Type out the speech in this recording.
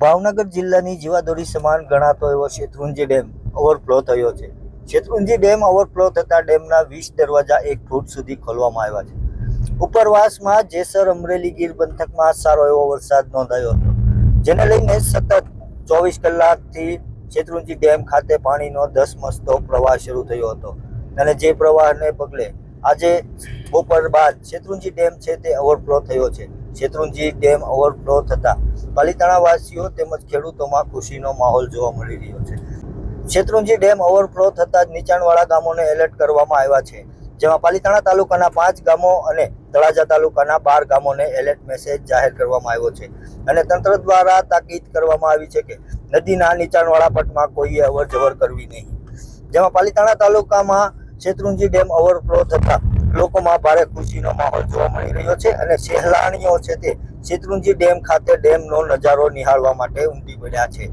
ભાવનગર જિલ્લાની જીવાદોરી સમાન ગણાતો એવો શેત્રુંજી ડેમ ઓવરફ્લો થયો છે. શેત્રુંજી ડેમ ઓવરફ્લો થતા ડેમના વીસ દરવાજા એક ફૂટ સુધી ખોલવામાં આવ્યા છે. ઉપરવાસમાં જેસર, અમરેલી ગીર પંથકમાં સારો એવો વરસાદ નોંધાયો હતો. જેને લઈને સતત ચોવીસ કલાકથી શેત્રુંજી ડેમ ખાતે પાણીનો દસ મસ્તો પ્રવાહ શરૂ થયો હતો. અને જે પ્રવાહને પગલે આજે બપોર બાદ શેત્રુંજી ડેમ છે તે ઓવરફ્લો થયો છે. શેત્રુંજી ડેમ ઓવરફ્લો થતા પાલિતાણા વાસીઓ તેમજ ખેડૂતોમાં ખુશીનો માહોલ જોવા મળી રહ્યો છે. શેત્રુંજી ડેમ ઓવરફ્લો થતા જ નીચાણવાળા ગામોને એલર્ટ કરવામાં આવ્યા છે. જેમાં પાલિતાણા તાલુકાના પાંચ ગામો અને તળાજા તાલુકાના બાર ગામોને એલર્ટ મેસેજ જાહેર કરવામાં આવ્યો છે. અને તંત્ર દ્વારા તાકીદ કરવામાં આવી છે કે નદીના નીચાણવાળા પટમાં કોઈએ અવર જવર કરવી નહીં. જેમાં પાલિતાણા તાલુકામાં શેત્રુંજી ડેમ ઓવરફ્લો થતા લોકોમાં ભારે ખુશીનો માહોલ જોવા મળી રહ્યો છે અને સહેલાણીઓ છે તે શેત્રુંજી ડેમ ખાતે ડેમનો નજારો નિહાળવા માટે ઉમટી પડ્યા છે.